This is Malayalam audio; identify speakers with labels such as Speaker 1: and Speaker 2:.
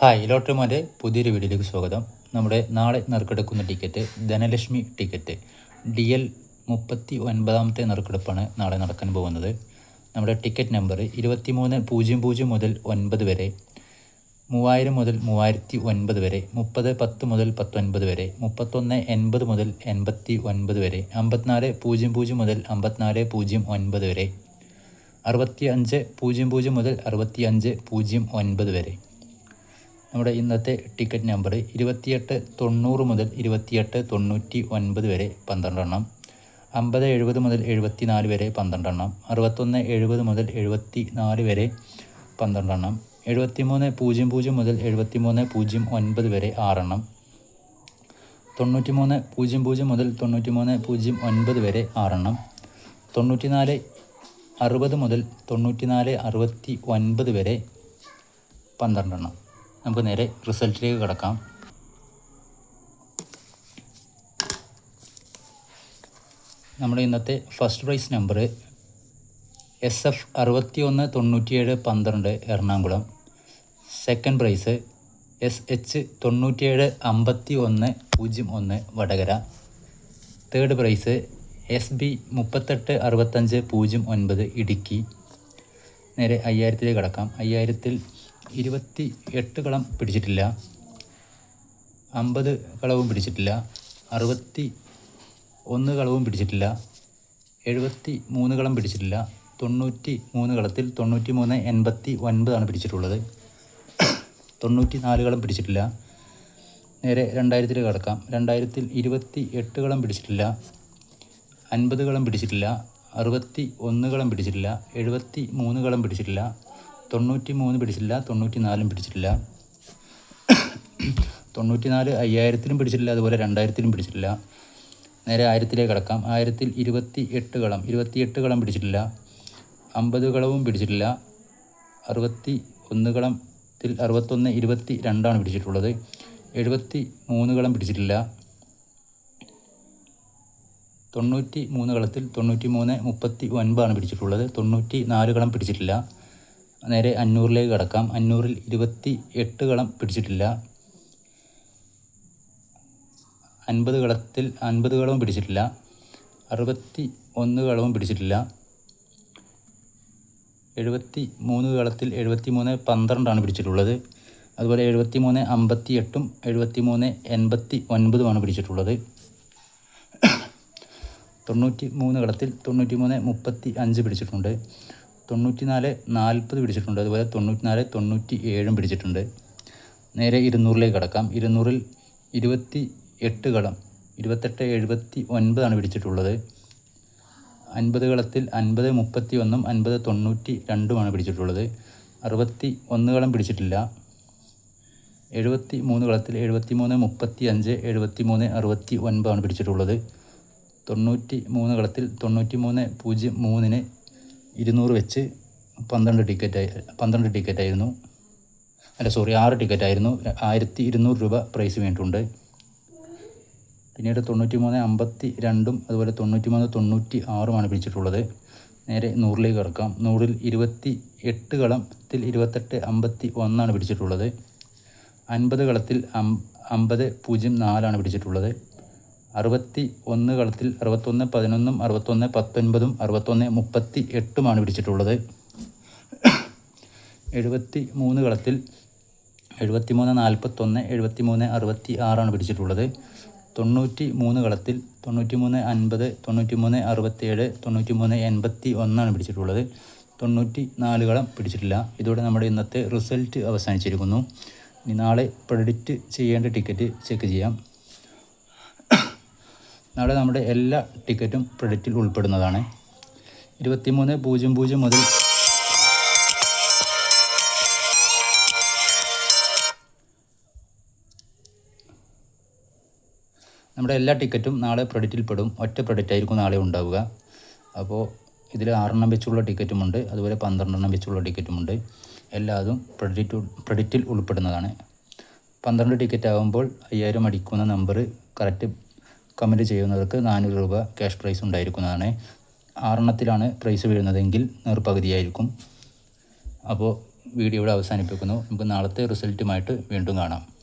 Speaker 1: ഹായ് ലോട്ടറിമാന്റെ പുതിയൊരു വീഡിയോയിലേക്ക് സ്വാഗതം. നമ്മുടെ നാളെ നറുക്കെടുക്കുന്ന ticket Dhanalakshmi ticket. D L മുപ്പത്തി ഒൻപതാമത്തെ നറുക്കെടുപ്പാണ് നാളെ നടക്കാൻ പോകുന്നത്. നമ്മുടെ ടിക്കറ്റ് നമ്പർ ഇരുപത്തിമൂന്ന് പൂജ്യം പൂജ്യം മുതൽ ഒൻപത് വരെ മൂവായിരം മുതൽ മൂവായിരത്തി ഒൻപത് വരെ മുപ്പത് പത്ത് മുതൽ പത്തൊൻപത് വരെ മുപ്പത്തൊന്ന് എൺപത് മുതൽ എൺപത്തി ഒൻപത് വരെ അമ്പത്തിനാല് പൂജ്യം പൂജ്യം മുതൽ അമ്പത്തിനാല് പൂജ്യം ഒൻപത് വരെ അറുപത്തി അഞ്ച് പൂജ്യം പൂജ്യം മുതൽ അറുപത്തി അഞ്ച് പൂജ്യം ഒൻപത് വരെ. നമ്മുടെ ഇന്നത്തെ ടിക്കറ്റ് നമ്പർ ഇരുപത്തിയെട്ട് തൊണ്ണൂറ് മുതൽ ഇരുപത്തിയെട്ട് തൊണ്ണൂറ്റി ഒൻപത് വരെ പന്ത്രണ്ടെണ്ണം. അമ്പത് എഴുപത് മുതൽ എഴുപത്തി നാല് വരെ പന്ത്രണ്ടെണ്ണം. അറുപത്തൊന്ന് എഴുപത് മുതൽ എഴുപത്തി നാല് വരെ പന്ത്രണ്ടെണ്ണം. എഴുപത്തിമൂന്ന് പൂജ്യം പൂജ്യം മുതൽ എഴുപത്തിമൂന്ന് പൂജ്യം ഒൻപത് വരെ ആറെണ്ണം. തൊണ്ണൂറ്റി മൂന്ന് പൂജ്യം പൂജ്യം മുതൽ തൊണ്ണൂറ്റി മൂന്ന് പൂജ്യം ഒൻപത് വരെ ആറെണ്ണം. തൊണ്ണൂറ്റി നാല് അറുപത് മുതൽ തൊണ്ണൂറ്റി നാല് അറുപത്തി ഒൻപത് വരെ പന്ത്രണ്ടെണ്ണം. നമുക്ക് നേരെ റിസൾട്ടിലേക്ക് കിടക്കാം. നമ്മുടെ ഇന്നത്തെ first prize number S F അറുപത്തി ഒന്ന് തൊണ്ണൂറ്റിയേഴ് പന്ത്രണ്ട് Ernakulam. Second prize S H തൊണ്ണൂറ്റിയേഴ് അമ്പത്തി ഒന്ന് പൂജ്യം ഒന്ന് Vadakara. Third prize S B മുപ്പത്തെട്ട് അറുപത്തഞ്ച് പൂജ്യം ഒൻപത് ഇടുക്കി. നേരെ അയ്യായിരത്തിലേക്ക് കടക്കാം. അയ്യായിരത്തിൽ ഇരുപത്തി എട്ട് കളം പിടിച്ചിട്ടില്ല. അമ്പത് കളവും പിടിച്ചിട്ടില്ല. അറുപത്തി ഒന്ന് കളവും പിടിച്ചിട്ടില്ല. എഴുപത്തി മൂന്ന് കളം പിടിച്ചിട്ടില്ല. തൊണ്ണൂറ്റി മൂന്ന് കളത്തിൽ തൊണ്ണൂറ്റി മൂന്ന് എൺപത്തി ഒൻപതാണ് പിടിച്ചിട്ടുള്ളത്. തൊണ്ണൂറ്റി നാല് കളം പിടിച്ചിട്ടില്ല. നേരെ രണ്ടായിരത്തിൽ കിടക്കാം. രണ്ടായിരത്തിൽ ഇരുപത്തി എട്ട് കളം പിടിച്ചിട്ടില്ല. അൻപത് കളം പിടിച്ചിട്ടില്ല. അറുപത്തി ഒന്ന് കളം പിടിച്ചിട്ടില്ല. എഴുപത്തി മൂന്ന് കളം പിടിച്ചിട്ടില്ല. തൊണ്ണൂറ്റി മൂന്ന് പിടിച്ചിട്ടില്ല തൊണ്ണൂറ്റി നാലും പിടിച്ചിട്ടില്ല. തൊണ്ണൂറ്റി നാല് അയ്യായിരത്തിലും പിടിച്ചിട്ടില്ല അതുപോലെ രണ്ടായിരത്തിലും പിടിച്ചിട്ടില്ല. നേരെ ആയിരത്തിലേക്ക് കിടക്കാം. ആയിരത്തിൽ ഇരുപത്തി എട്ട് കളം ഇരുപത്തി എട്ട് കളം പിടിച്ചിട്ടില്ല. അമ്പത് കളവും പിടിച്ചിട്ടില്ല. അറുപത്തി ഒന്ന് കളത്തിൽ അറുപത്തൊന്ന് ഇരുപത്തി രണ്ടാണ് പിടിച്ചിട്ടുള്ളത്. എഴുപത്തി മൂന്ന് കളം പിടിച്ചിട്ടില്ല. തൊണ്ണൂറ്റി മൂന്ന് കളത്തിൽ തൊണ്ണൂറ്റി മൂന്ന് മുപ്പത്തി ഒൻപതാണ് പിടിച്ചിട്ടുള്ളത്. തൊണ്ണൂറ്റി നാല് കളം പിടിച്ചിട്ടില്ല. നേരെ അഞ്ഞൂറിലേക്ക് കിടക്കാം. അഞ്ഞൂറിൽ ഇരുപത്തി എട്ട് കളം പിടിച്ചിട്ടില്ല. അൻപത് കളത്തിൽ അൻപത് കളവും പിടിച്ചിട്ടില്ല. അറുപത്തി ഒന്ന് കളവും പിടിച്ചിട്ടില്ല. എഴുപത്തി മൂന്ന് കളത്തിൽ എഴുപത്തി മൂന്ന് പന്ത്രണ്ടാണ് പിടിച്ചിട്ടുള്ളത്. അതുപോലെ എഴുപത്തി മൂന്ന് അമ്പത്തി എട്ടും എഴുപത്തി മൂന്ന് എൺപത്തി ഒൻപതുമാണ് പിടിച്ചിട്ടുള്ളത്. തൊണ്ണൂറ്റി മൂന്ന് കളത്തിൽ തൊണ്ണൂറ്റി മൂന്ന് മുപ്പത്തി അഞ്ച് പിടിച്ചിട്ടുണ്ട്. തൊണ്ണൂറ്റി നാല് നാൽപ്പത് പിടിച്ചിട്ടുണ്ട്. അതുപോലെ തൊണ്ണൂറ്റി നാല് തൊണ്ണൂറ്റി ഏഴും പിടിച്ചിട്ടുണ്ട്. നേരെ ഇരുന്നൂറിലേക്ക് കടക്കാം. ഇരുന്നൂറിൽ ഇരുപത്തി എട്ട് കളം ഇരുപത്തെട്ട് എഴുപത്തി ഒൻപതാണ് പിടിച്ചിട്ടുള്ളത്. അൻപത് കളത്തിൽ അൻപത് മുപ്പത്തി ഒന്നും അൻപത് തൊണ്ണൂറ്റി രണ്ടുമാണ് പിടിച്ചിട്ടുള്ളത്. അറുപത്തി ഒന്ന് കളം പിടിച്ചിട്ടില്ല. എഴുപത്തി മൂന്ന് കളത്തിൽ എഴുപത്തി മൂന്ന് മുപ്പത്തി അഞ്ച് എഴുപത്തി മൂന്ന് അറുപത്തി ഒൻപതാണ് പിടിച്ചിട്ടുള്ളത്. തൊണ്ണൂറ്റി മൂന്ന് കളത്തിൽ തൊണ്ണൂറ്റി മൂന്ന് പൂജ്യം മൂന്നിന് ഇരുന്നൂറ് വെച്ച് പന്ത്രണ്ട് ടിക്കറ്റ് പന്ത്രണ്ട് ടിക്കറ്റായിരുന്നു അല്ല സോറി ആറ് ടിക്കറ്റായിരുന്നു ആയിരത്തി ഇരുന്നൂറ് രൂപ പ്രൈസ് വേണ്ടിയിട്ടുണ്ട് പിന്നീട് തൊണ്ണൂറ്റി മൂന്ന് അമ്പത്തി രണ്ടും അതുപോലെ തൊണ്ണൂറ്റി മൂന്ന് തൊണ്ണൂറ്റി ആറുമാണ് പിടിച്ചിട്ടുള്ളത്. നേരെ നൂറിലേക്ക് കിടക്കാം. നൂറിൽ ഇരുപത്തി എട്ട് കളത്തിൽ ഇരുപത്തെട്ട് അമ്പത്തി ഒന്നാണ് പിടിച്ചിട്ടുള്ളത്. അൻപത് കളത്തിൽ അമ്പത് പൂജ്യം നാലാണ് പിടിച്ചിട്ടുള്ളത്. അറുപത്തി ഒന്ന് കളത്തിൽ അറുപത്തൊന്ന് പതിനൊന്നും അറുപത്തൊന്ന് പത്തൊൻപതും അറുപത്തൊന്ന് മുപ്പത്തി എട്ടുമാണ് പിടിച്ചിട്ടുള്ളത്. എഴുപത്തി മൂന്ന് കളത്തിൽ എഴുപത്തി മൂന്ന് നാൽപ്പത്തൊന്ന് എഴുപത്തി മൂന്ന് അറുപത്തി ആറാണ് പിടിച്ചിട്ടുള്ളത്. തൊണ്ണൂറ്റി മൂന്ന് കളത്തിൽ തൊണ്ണൂറ്റി മൂന്ന് അൻപത് തൊണ്ണൂറ്റി മൂന്ന് അറുപത്തേഴ് തൊണ്ണൂറ്റി മൂന്ന് എൺപത്തി ഒന്നാണ് പിടിച്ചിട്ടുള്ളത്. തൊണ്ണൂറ്റി നാല് കളം പിടിച്ചിട്ടില്ല. ഇതോടെ നമ്മുടെ ഇന്നത്തെ റിസൾട്ട് അവസാനിച്ചിരിക്കുന്നു. ഇനി നാളെ പ്രെഡിക്റ്റ് ചെയ്യേണ്ട ടിക്കറ്റ് ചെക്ക് ചെയ്യാം. നാളെ നമ്മുടെ എല്ലാ ടിക്കറ്റും പ്രഡിക്റ്റിൽ ഉൾപ്പെടുന്നതാണ്. ഇരുപത്തിമൂന്ന് പൂജ്യം പൂജ്യം മുതൽ നമ്മുടെ എല്ലാ ടിക്കറ്റും നാളെ പ്രൊഡിക്റ്റിൽ പെടും. ഒറ്റ പ്രൊഡിക്റ്റ് ആയിരിക്കും നാളെ ഉണ്ടാവുക. അപ്പോൾ ഇതിൽ ആറെണ്ണം വെച്ചുള്ള ടിക്കറ്റുമുണ്ട് അതുപോലെ പന്ത്രണ്ടെണ്ണം വെച്ചുള്ള ടിക്കറ്റുമുണ്ട് എല്ലാതും പ്രൊഡക്റ്റ് പ്രൊഡക്റ്റിൽ ഉൾപ്പെടുന്നതാണ്. പന്ത്രണ്ട് ടിക്കറ്റ് ആകുമ്പോൾ അയ്യായിരം അടിക്കുന്ന നമ്പർ കറക്റ്റ് കമന്റ് ചെയ്യുന്നവർക്ക് നാനൂറ് രൂപ ക്യാഷ് പ്രൈസ് ഉണ്ടായിരിക്കുന്നതാണ്. ആറെണ്ണത്തിലാണ് പ്രൈസ് വീഴുന്നതെങ്കിൽ നേർപകുതിയായിരിക്കും. അപ്പോൾ വീഡിയോ ഇവിടെ അവസാനിപ്പിക്കുന്നു. നമുക്ക് നാളത്തെ റിസൾട്ടുമായിട്ട് വീണ്ടും കാണാം.